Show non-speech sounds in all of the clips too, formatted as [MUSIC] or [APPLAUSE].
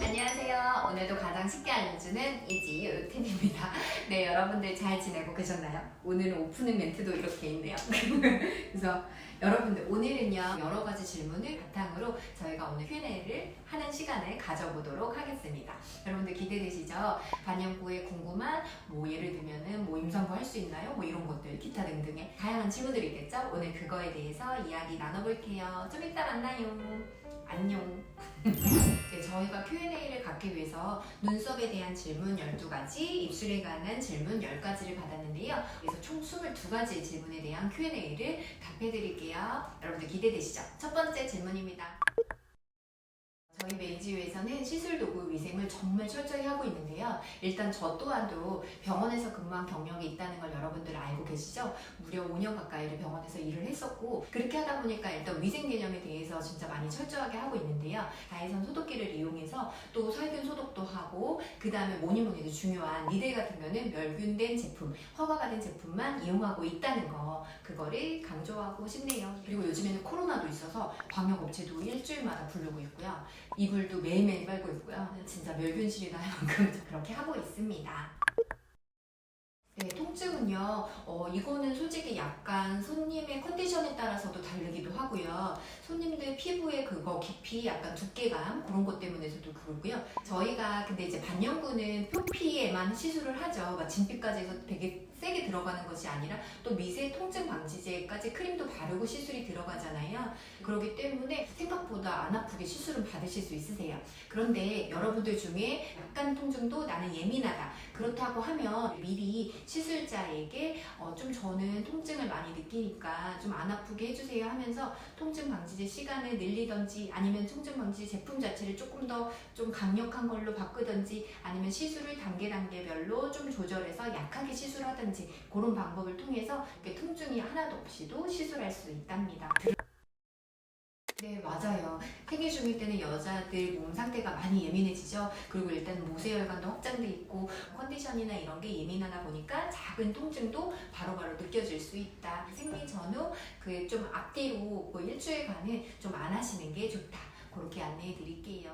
안녕하세요. 오늘도 가장 쉽게 알려주는 이지 요템입니다. [LAUGHS] 네, 여러분들 잘 지내고 계셨나요? 오늘은 오프닝 멘트도 이렇게 있네요. [LAUGHS] 그래서 여러분들 오늘은요 여러 가지 질문을 바탕으로 저희가 오늘 Q&A를 하는 시간을 가져보도록 하겠습니다. 여러분들 기대되시죠? 반영구에 궁금한 뭐 예를 들면은 뭐 임산부 할 수 있나요? 뭐 이런 것들 기타 등등의 다양한 질문들이 있겠죠? 오늘 그거에 대해서 이야기 나눠볼게요. 좀 이따 만나요. 안녕. 네, 저희가 Q&A를 갖기 위해서 눈썹에 대한 질문 12가지, 입술에 관한 질문 10가지를 받았는데요. 그래서 총 22가지 질문에 대한 Q&A를 답해드릴게요. 여러분들 기대되시죠? 첫 번째 질문입니다. 저희 메이지유에서는 시술 도구 위생을 정말 철저히 하고 있는데요. 일단 저 또한도 병원에서 근무한 경력이 있다는 걸 여러분들 알고 계시죠? 무려 5년 가까이를 병원에서 일을 했었고 그렇게 하다 보니까 일단 위생 개념에 대해서 진짜 많이 철저하게 하고 있는데요. 다이선 소독기를 이용해서 또 살균 소독도 하고 그 다음에 뭐니 뭐니 해도 중요한 니들 같은 경우는 멸균된 제품, 허가가 된 제품만 이용하고 있다는 거 그거를 강조하고 싶네요. 그리고 요즘에는 코로나도 있어서 광역업체도 일주일마다 부르고 있고요. 이불도 매일매일 빨고 있고요. 진짜 멸균실이다 할 만큼 그렇게 하고 있습니다. 네, 통증은요, 어, 이거는 솔직히 약간 손님의 컨디션에 따라서도 다르기도 하고요. 손님들 피부의 그거 깊이, 약간 두께감, 그런 것 때문에서도 그러고요. 저희가 근데 이제 반영구는 표피에만 시술을 하죠. 막 진피까지 해서 되게 세게 들어가는 것이 아니라 또 미세 통증 방지제까지 크림도 바르고 시술이 들어가잖아요. 그렇기 때문에 생각보다 안 아프게 시술은 받으실 수 있으세요. 그런데 여러분들 중에 약간 통증도 나는 예민하다. 그렇다고 하면 미리 시술자에게 어, 좀 저는 통증을 많이 느끼니까 좀 안 아프게 해주세요 하면서 통증 방지제 시간을 늘리던지 아니면 통증 방지제 제품 자체를 조금 더 좀 강력한 걸로 바꾸던지 아니면 시술을 단계 단계별로 좀 조절해서 약하게 시술하든지 그런 방법을 통해서 통증이 하나도 없이도 시술할 수 있답니다. 네, 맞아요. 생리 중일 때는 여자들 몸 상태가 많이 예민해지죠. 그리고 일단 모세혈관도 확장돼 있고 컨디션이나 이런 게 예민하다 보니까 작은 통증도 바로바로 느껴질 수 있다. 생리 전후 그 좀 앞뒤로 뭐 일주일간은 좀 안 하시는 게 좋다. 그렇게 안내해 드릴게요.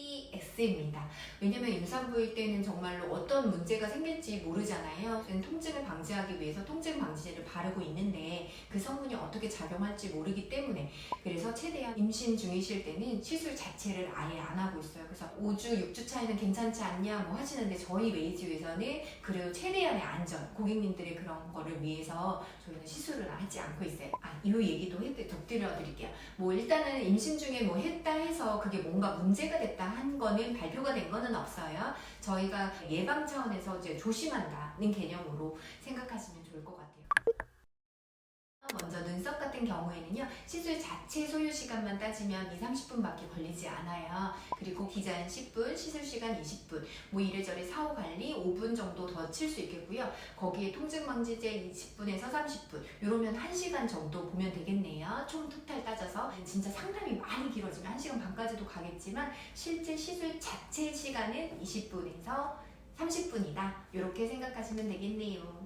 BS입니다. 왜냐면 임산부일 때는 정말로 어떤 문제가 생길지 모르잖아요. 저는 통증을 방지하기 위해서 통증 방지제를 바르고 있는데 그 성분이 어떻게 작용할지 모르기 때문에 그래서 최대한 임신 중이실 때는 시술 자체를 아예 안 하고 있어요. 그래서 5주, 6주 차이는 괜찮지 않냐 뭐 하시는데 저희 메이지에서는 그래도 최대한의 안전, 고객님들의 그런 거를 위해서 저희는 시술을 하지 않고 있어요. 아, 이 얘기도 해, 덧드려 드릴게요. 뭐 일단은 임신 중에 뭐 했다 해서 그게 뭔가 문제가 됐다 한 거는 발표가 된 거는 없어요. 저희가 예방 차원에서 이제 조심한다는 개념으로 생각하시면. 먼저 눈썹 같은 경우에는요 시술 자체 소요 시간만 따지면 2, 30분밖에 걸리지 않아요. 그리고 디자인 10분, 시술 시간 20분. 뭐 이래저래 사후 관리 5분 정도 더 칠 수 있겠고요. 거기에 통증 방지제 20분에서 30분. 이러면 1시간 정도 보면 되겠네요. 총 토탈 따져서 진짜 상담이 많이 길어지면 1시간 반까지도 가겠지만 실제 시술 자체 시간은 20분에서 30분이다. 이렇게 생각하시면 되겠네요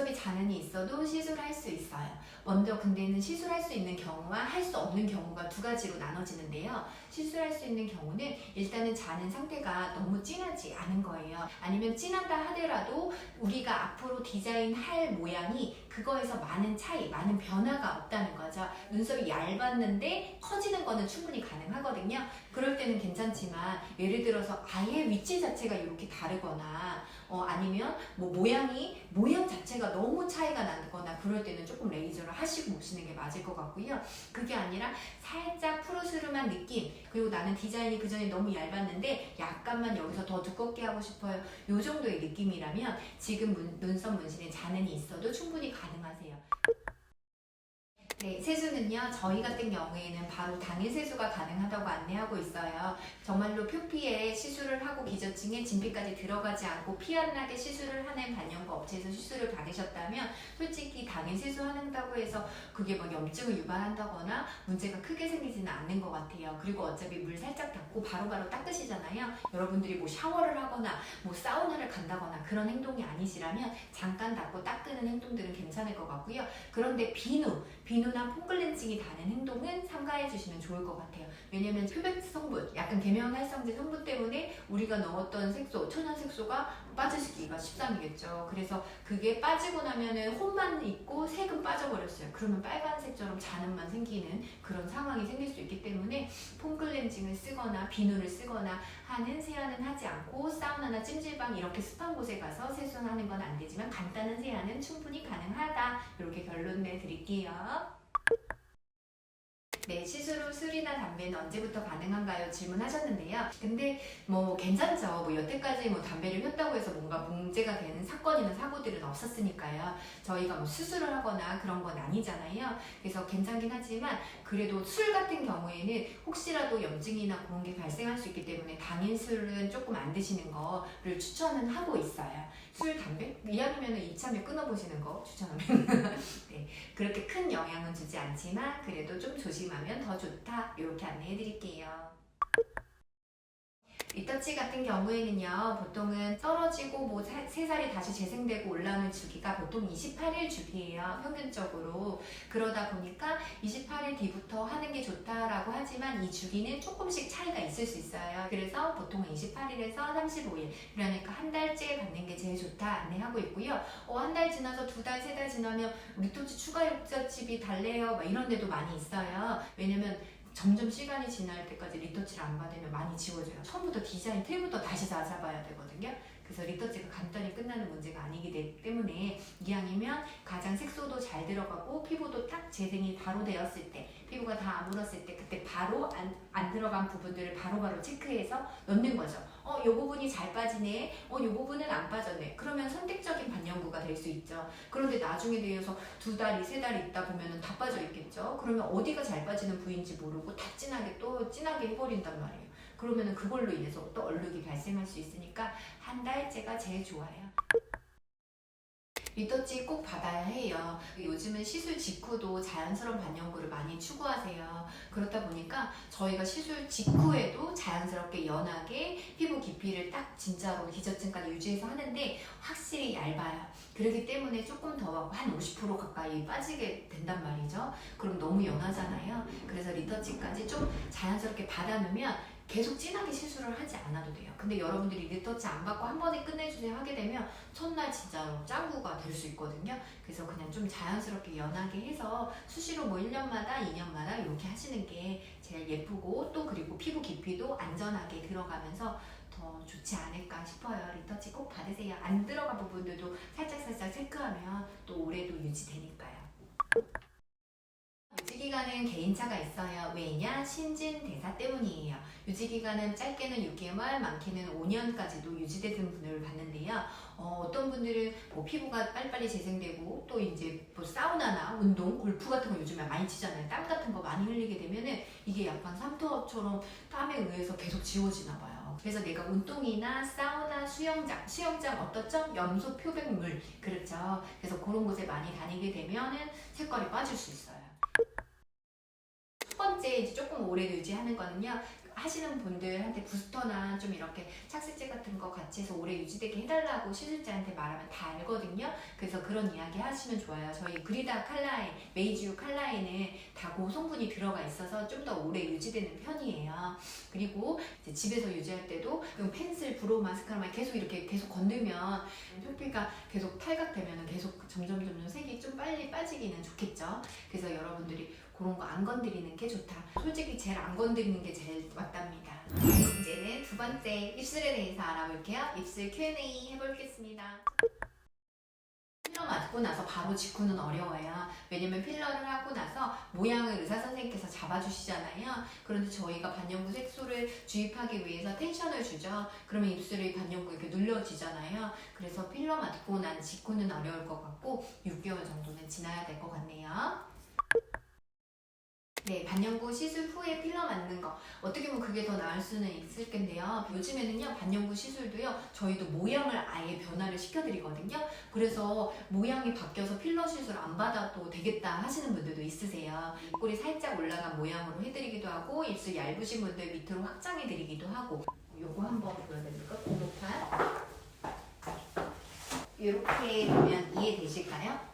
눈썹에 잔흔이 있어도 시술할 수 있어요. 먼저 근데는 시술할 수 있는 경우와 할 수 없는 경우가 두 가지로 나눠지는데요. 시술할 수 있는 경우는 일단은 잔흔 상태가 너무 진하지 않은 거예요. 아니면 진하다 하더라도 우리가 앞으로 디자인할 모양이 그거에서 많은 차이, 많은 변화가 없다는 거죠. 눈썹이 얇았는데 커지는 거는 충분히 가능하거든요. 그럴 때는 괜찮지만 예를 들어서 아예 위치 자체가 이렇게 다르거나 어, 아니면 뭐 모양이 모양 자체가 너무 차이가 나거나 그럴 때는 조금 레이저를 하시고 오시는 게 맞을 것 같고요. 그게 아니라 살짝 푸르스름한 느낌 그리고 나는 디자인이 그 전에 너무 얇았는데 약간만 여기서 더 두껍게 하고 싶어요. 요 정도의 느낌이라면 지금 문- 눈썹 문신에 잔흔이 있어도 충분히 가능하세요. 네, 세수는요, 저희 같은 경우에는 바로 당일 세수가 가능하다고 안내하고 있어요. 정말로 표피에 시술을 하고 기저층에 진피까지 들어가지 않고 피안 나게 시술을 하는 반영구 업체에서 시술을 받으셨다면 솔직히 당일 세수한다고 해서 그게 뭐 염증을 유발한다거나 문제가 크게 생기지는 않는 것 같아요. 그리고 어차피 물 살짝 닦고 바로 바로 닦으시잖아요. 여러분들이 뭐 샤워를 하거나 뭐 사우나를 간다거나 그런 행동이 아니시라면 잠깐 닦고 닦는 행동들은 괜찮을 것 같고요. 그런데 비누, 비누 비누나 폼클렌징이 다는 행동은 삼가해 주시면 좋을 것 같아요. 왜냐면 표백 성분, 약간 계면 활성제 성분 때문에 우리가 넣었던 색소, 천연 색소가 빠지기가 십상이겠죠. 그래서 그게 빠지고 나면은 홈만 있고 색은 빠져버렸어요. 그러면 빨간색처럼 잔음만 생기는 그런 상황이 생길 수 있기 때문에 폼클렌징을 쓰거나 비누를 쓰거나 하는 세안은 하지 않고 사우나나 찜질방 이렇게 습한 곳에 가서 세수하는 건 안 되지만 간단한 세안은 충분히 가능하다. 이렇게 결론 내드릴게요. 네, 시술 후 술이나 담배는 언제부터 가능한가요? 질문하셨는데요. 근데 뭐 괜찮죠. 뭐 여태까지 뭐 담배를 폈다고 해서 뭔가 문제가 되는 사건이나 사고들은 없었으니까요. 저희가 뭐 수술을 하거나 그런 건 아니잖아요. 그래서 괜찮긴 하지만 그래도 술 같은 경우에는 혹시라도 염증이나 그런 게 발생할 수 있기 때문에 당일 술은 조금 안 드시는 거를 추천은 하고 있어요. 술, 담배? 이왕이면 이참에 끊어보시는 거 추천합니다. [LAUGHS] 네, 그렇게 큰 영향은 주지 않지만 그래도 좀 조심하 면 더 좋다. 이렇게 안내해 드릴게요. 리터치 같은 경우에는요, 보통은 떨어지고 뭐 세 살이 다시 재생되고 올라오는 주기가 보통 28일 주기예요, 평균적으로. 그러다 보니까 28일 뒤부터 하는 게 좋다라고 하지만 이 주기는 조금씩 차이가 있을 수 있어요. 그래서 보통은 28일에서 35일, 그러니까 한 달째 받는 게 제일 좋다 안내하고 있고요. 어, 한 달 지나서 두 달, 세 달 지나면 리터치 추가 육자칩이 달래요, 막 이런 데도 많이 있어요. 왜냐면 점점 시간이 지날 때까지 리터치를 안 받으면 많이 지워져요. 처음부터 디자인 틀부터 다시 다 잡아야 되거든요. 그래서 리터치가 간단히 끝나는 문제가 아니기 때문에 이왕이면 가장 색소도 잘 들어가고 피부도 딱 재생이 바로 되었을 때 피부가 다 아물었을 때 그때 바로 안, 안 들어간 부분들을 바로 바로 체크해서 넣는 거죠. 어, 요 부분이 잘 빠지네. 어, 요 부분은 안 빠졌네. 그러면 선택적인 반영구가 될 수 있죠. 그런데 나중에 대해서 두 달이 세 달이 있다 보면은 다 빠져 있겠죠. 그러면 어디가 잘 빠지는 부위인지 모르고 다 진하게 또 진하게 해버린단 말이에요. 그러면은 그걸로 인해서 또 얼룩이 발생할 수 있으니까 한 달째가 제일 좋아요. 리터치 꼭 받아야 해요. 요즘은 시술 직후도 자연스러운 반영구를 많이 추구하세요. 그렇다 보니까 저희가 시술 직후에도 자연스럽게 연하게 피부 깊이를 딱 진짜로 기저층까지 유지해서 하는데 확실히 얇아요. 그렇기 때문에 조금 더 한 50% 가까이 빠지게 된단 말이죠. 그럼 너무 연하잖아요. 그래서 리터치까지 좀 자연스럽게 받아놓으면 계속 진하게 시술을 하지 않아도 돼요. 근데 여러분들이 리터치 안 받고 한 번에 끝내주세요 하게 되면 첫날 진짜로 짱구가 될 수 있거든요. 그래서 그냥 좀 자연스럽게 연하게 해서 수시로 뭐 1년마다 2년마다 이렇게 하시는 게 제일 예쁘고 또 그리고 피부 깊이도 안전하게 들어가면서 더 좋지 않을까 싶어요. 리터치 꼭 받으세요. 안 들어간 부분들도 살짝살짝 체크하면 또 오래도 유지되니까요. 유지기간은 개인차가 있어요. 왜냐? 신진 대사 때문이에요. 유지기간은 짧게는 6개월, 많게는 5년까지도 유지되는 분을 봤는데요. 어, 떤 분들은 뭐 피부가 빨리빨리 재생되고 또 이제 뭐 사우나나 운동, 골프 같은 거 요즘에 많이 치잖아요. 땀 같은 거 많이 흘리게 되면은 이게 약간 삼투어처럼 땀에 의해서 계속 지워지나 봐요. 그래서 내가 운동이나 사우나, 수영장, 수영장 어떻죠? 염소 표백물 그렇죠. 그래서 그런 곳에 많이 다니게 되면은 색깔이 빠질 수 있어요. 첫 번째 이제 조금 오래 유지하는 거는요. 하시는 분들한테 부스터나 좀 이렇게 착색제 같은 거 같이 해서 오래 유지되게 해달라고 시술자한테 말하면 다 알거든요. 그래서 그런 이야기 하시면 좋아요. 저희 그리다 칼라에, 메이지우 칼라에는 다 고성분이 들어가 있어서 좀 더 오래 유지되는 편이에요. 그리고 집에서 유지할 때도 펜슬, 브로우, 마스카라만 계속 이렇게 계속 건들면 표피가 계속 탈각되면 계속 점점 점점 색이 좀 빨리 빠지기는 좋겠죠. 그래서 여러분들이 그런 거 안 건드리는 게 좋다. 솔직히 제일 안 건드리는 게 제일 맞답니다. 이제는 두 번째 입술에 대해서 알아볼게요. 입술 Q&A 해보겠습니다. 필러 맞고 나서 바로 직후는 어려워요. 왜냐면 필러를 하고 나서 모양을 의사 선생님께서 잡아주시잖아요. 그런데 저희가 반영구 색소를 주입하기 위해서 텐션을 주죠. 그러면 입술이 반영구 이렇게 눌러지잖아요. 그래서 필러 맞고 난 직후는 어려울 것 같고 6개월 정도는 지나야 될 것 같네요. 네, 반영구 시술 후에 필러 맞는 거 어떻게 보면 그게 더 나을 수는 있을 텐데요. 요즘에는요 반영구 시술도요 저희도 모양을 아예 변화를 시켜드리거든요. 그래서 모양이 바뀌어서 필러 시술 안 받아도 되겠다 하시는 분들도 있으세요. 입꼬리 살짝 올라간 모양으로 해드리기도 하고 입술 얇으신 분들 밑으로 확장해드리기도 하고 요거 한번 보여드릴까? 고목판 이렇게 보면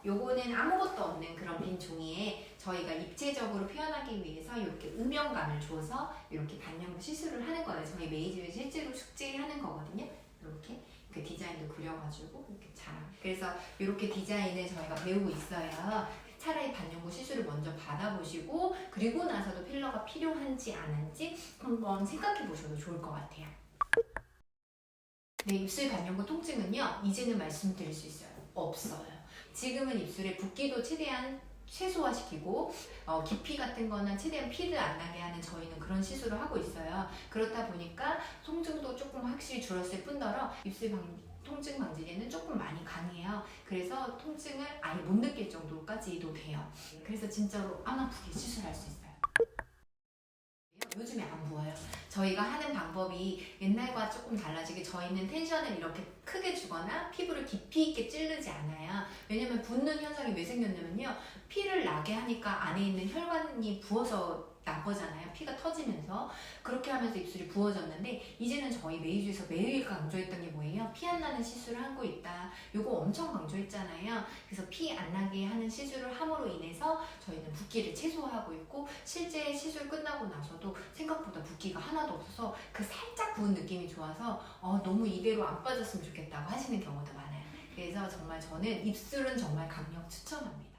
요? 요거는 아무것도 없는 그런 빈 종이에 저희가 입체적으로 표현하기 위해서 이렇게 음영감을 줘서 이렇게 반영구 시술을 하는 거예요. 저희 메이즈에 실제로 숙제하는 거거든요. 이렇게 그 디자인도 그려가지고 이렇게 잘. 그래서 이렇게 디자인을 저희가 배우고 있어요. 차라리 반영구 시술을 먼저 받아보시고 그리고 나서도 필러가 필요한지 안 한지 한번 생각해 보셔도 좋을 것 같아요. 네, 입술 반영구 통증은요, 이제는 말씀드릴 수 있어요. 없어요. 지금은 입술에 붓기도 최대한 최소화시키고 어, 깊이 같은 거는 최대한 피를 안 나게 하는 저희는 그런 시술을 하고 있어요. 그렇다 보니까 통증도 조금 확실히 줄었을 뿐더러 입술 방, 통증 방지에는 조금 많이 강해요. 그래서 통증을 아예 못 느낄 정도까지도 돼요. 그래서 진짜로 안 아프게 시술할 수 있어요. 요즘에 안 부어요. 저희가 하는 방법이 옛날과 조금 달라지게 저희는 텐션을 이렇게 크게 주거나 피부를 깊이 있게 찌르지 않아요. 왜냐면 붓는 현상이 왜 생겼냐면요. 피를 나게 하니까 안에 있는 혈관이 부어서 난 거잖아요. 피가 터지면서. 그렇게 하면서 입술이 부어졌는데 이제는 저희 메이주에서 매일 강조했던 게 뭐예요? 피 안 나는 시술을 하고 있다. 요거 엄청 강조했잖아요. 그래서 피 안 나게 하는 시술을 함으로 인해서 저희는 붓기를 최소화하고 있고 실제 시술 끝나고 나서도 생각보다 붓기가 하나도 없어서 그 살짝 부은 느낌이 좋아서 어, 너무 이대로 안 빠졌으면 좋겠다고 하시는 경우도 많아요. 그래서 정말 저는 입술은 정말 강력 추천합니다.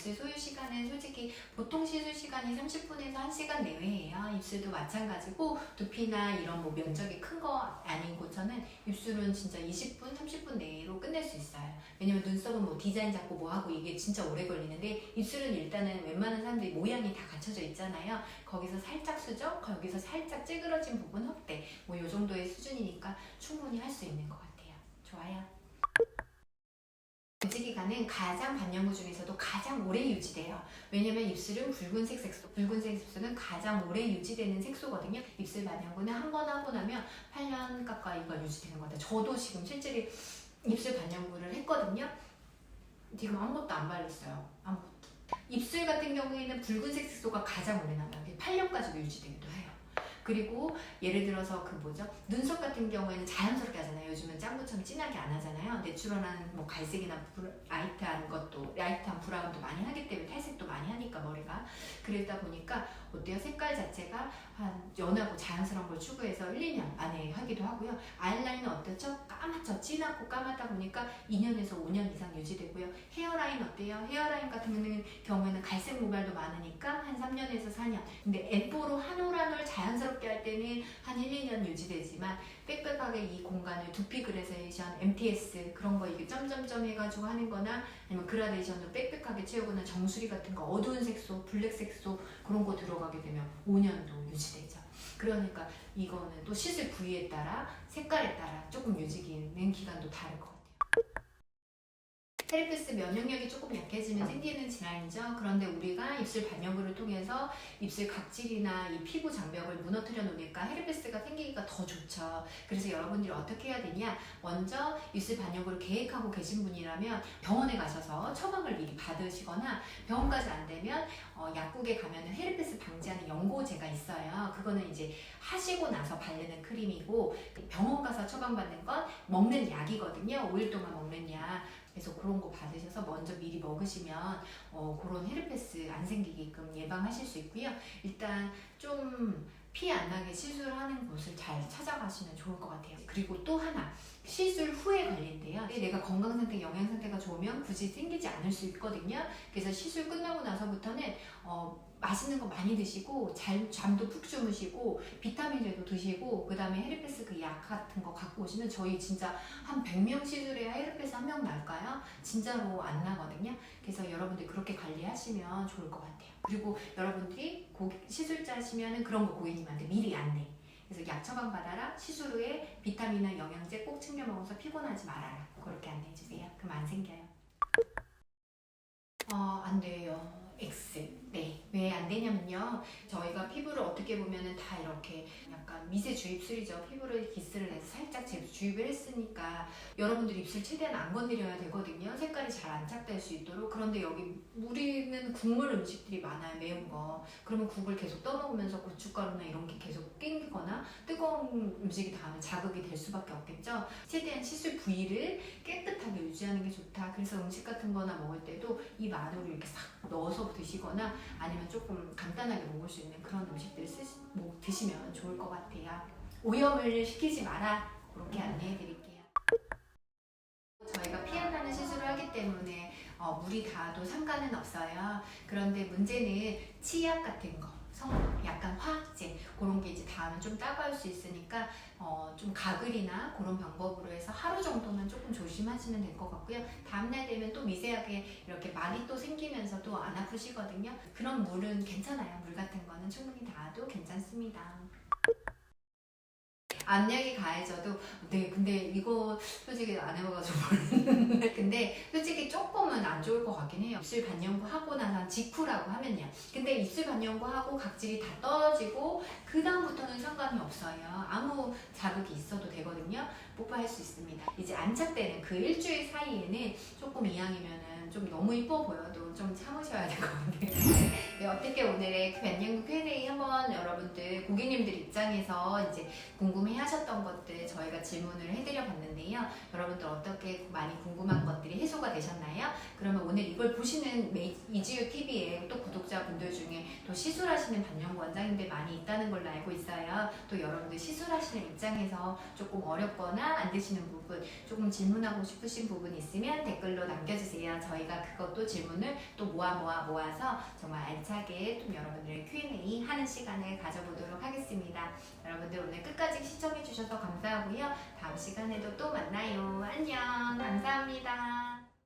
입술 소요 시간은 솔직히 보통 시술 시간이 30분에서 1시간 내외예요. 입술도 마찬가지고 두피나 이런 뭐 면적이 큰 거 아닌 고쳐는 입술은 진짜 20분, 30분 내로 끝낼 수 있어요. 왜냐면 눈썹은 뭐 디자인 잡고 뭐 하고 이게 진짜 오래 걸리는데 입술은 일단은 웬만한 사람들이 모양이 다 갖춰져 있잖아요. 거기서 살짝 수정, 거기서 살짝 찌그러진 부분 확대 뭐 요 정도의 수준이니까 충분히 할 수 있는 것 같아요. 좋아요. 유지 기간은 가장 반영구 중에서도 가장 오래 유지돼요. 왜냐면 입술은 붉은색 색소, 붉은색 색소는 가장 오래 유지되는 색소거든요. 입술 반영구는 한 번 하고 나면 8년 가까이가 유지되는 것 같아요. 저도 지금 실제로 입술 반영구를 했거든요. 지금 아무것도 안 발랐어요. 아무것도. 입술 같은 경우에는 붉은색 색소가 가장 오래 남아요. 8년까지도 유지되기도 해요. 그리고 예를 들어서 그 뭐죠? 눈썹 같은 경우에는 자연스럽게 하잖아요. 요즘은 짱구처럼 진하게 안 하잖아요. 내추럴한 뭐 갈색이나 브라- 라이트한 것도 라이트한 브라운도 많이 하기 때문에 탈색도 많이 하니까 머리가 그러다 보니까 어때요? 색깔 자체가 한 연하고 자연스러운 걸 추구해서 1, 2년 안에 하기도 하고요. 아이라인은 어떻죠? 까맣죠? 진하고 까맣다 보니까 2년에서 5년 이상 유지되고요. 헤어라인 어때요? 헤어라인 같은 경우에는 갈색 모발도 많으니까 한 3년에서 4년. 근데 엠포로 한올한올 자연스럽게 할 때는 한 1, 2년 유지되지만 빽빽하게 이 공간을 두피 그레세이션, MTS 그런 거 이게 점점점 해가지고 하는 거나 아니면 그라데이션도 빽빽하게 채우거나 정수리 같은 거 어두운 색소, 블랙 색소 그런 거 들어가게 되면 5년도 유지되죠. 그러니까 이거는 또 시술 부위에 따라 색깔에 따라 조금 유지기는 기간도 다를 것 같아요. 헤르페스 면역력이 조금 약해지면 생기는 질환이죠. 그런데 우리가 입술 반영구를 통해서 입술 각질이나 이 피부 장벽을 무너뜨려 놓으니까 헤르페스가 생기기가 더 좋죠. 그래서 여러분들이 어떻게 해야 되냐? 먼저 입술 반영구를 계획하고 계신 분이라면 병원에 가셔서 처방을 미리 받으시거나 병원까지 안 되면 어, 약국에 가면은 헤르페스 방지하는 연고제가 있어요. 그거는 이제 하시고 나서 바르는 크림이고 병원 가서 처방받는 건 먹는 약이거든요. 5일 동안 먹는 약. 그래서 그런 거 받으셔서 먼저 미리 먹으시면 어, 그런 헤르페스 안 생기게끔 예방하실 수 있고요. 일단 좀 피 안 나게 시술하는 곳을 잘 찾아가시면 좋을 것 같아요. 그리고 또 하나 시술 후에 관리인데요. 내가 건강 상태, 영양 상태가 좋으면 굳이 생기지 않을 수 있거든요. 그래서 시술 끝나고 나서부터는 어, 맛있는 거 많이 드시고 잘 잠도 푹 주무시고 비타민제도 드시고 그 다음에 헤르페스 그 약 같은 거 갖고 오시면 저희 진짜 한 100명 시술해야 헤르페스 한 명 날까요? 진짜로 안 나거든요. 그래서 여러분들 그렇게 관리하시면 좋을 것 같아요. 그리고 여러분들이 고객, 시술자 하시면은 그런 거 고객님한테 미리 안내. 그래서 약 처방 받아라. 시술 후에 비타민이나 영양제 꼭 챙겨 먹어서 피곤하지 말아라. 그렇게 안내해 주세요. 그럼 안 생겨요. 어, 안 돼요. X. 네, 왜 안 되냐면요. 저희가 피부를 어떻게 보면은 다 이렇게 약간 미세 주입술이죠. 피부를 기스를 내서 살짝 제- 주입을 했으니까 여러분들 입술 최대한 안 건드려야 되거든요. 색깔이 잘 안착될 수 있도록. 그런데 여기 우리는 국물 음식들이 많아요. 매운 거. 그러면 국을 계속 떠먹으면서 고춧가루나 이런 게 계속 낑기거나 뜨거운 음식이 닿으면 자극이 될 수밖에 없겠죠. 최대한 시술 부위를 깨끗하게 유지하는 게 좋다. 그래서 음식 같은 거나 먹을 때도 이 마늘을 이렇게 싹 넣어서 드시거나 아니면 조금 간단하게 먹을 수 있는 그런 음식들을 쓰시, 뭐, 드시면 좋을 것 같아요. 오염을 시키지 마라. 그렇게 안내해 드릴게요. 저희가 피한다는 시술을 하기 때문에 어, 물이 닿아도 상관은 없어요. 그런데 문제는 치약 같은 거, 성분, 약간 화학제 그런 게 이제 닿으면 좀 따가울 수 있으니까 어, 좀 가글이나 그런 방법으로 해서 하루 정도만 조금 조심하시면 될 것 같고요. 다음날 되면 또 미세하게 이렇게 말이 또 생기면서도 안 아프시거든요. 그런 물은 괜찮아요. 물 같은 거는 충분히 닿아도 괜찮습니다. 압력이 가해져도 네 근데 이거 솔직히 안 해봐가지고 모르는데. [LAUGHS] 근데 솔직히 조금은 안 좋을 것 같긴 해요. 입술 반영구 하고 나서 직후라고 하면요. 근데 입술 반영구 하고 각질이 다 떨어지고 그 다음부터는 상관이 없어요. 아무 자극이 있어도 되거든요. 뽀뽀할 수 있습니다. 이제 안착되는 그 일주일 사이에는 조금 이왕이면은 좀 너무 이뻐 보여도 좀 참으셔야 될 것 같아요 네, 어떻게 오늘의 그 변형구 Q&A 한번 여러분들 고객님들 입장에서 이제 궁금해 하셨던 것들 저희가 질문을 해드려 봤는데요. 여러분들 어떻게 많이 궁금한 되셨나요? 그러면 오늘 이걸 보시는 이지유 TV의 또 구독자분들 중에 또 시술하시는 반영구 원장님들 많이 있다는 걸로 알고 있어요. 또 여러분들 시술하시는 입장에서 조금 어렵거나 안 되시는 부분, 조금 질문하고 싶으신 부분 있으면 댓글로 남겨주세요. 저희가 그것도 질문을 또 모아 모아 모아서 정말 알차게 좀 여러분들의 Q&A 하는 시간을 가져보도록 하겠습니다. 여러분들 오늘 끝까지 시청해주셔서 감사하고요. 다음 시간에도 또 만나요. 안녕. 감사합니다.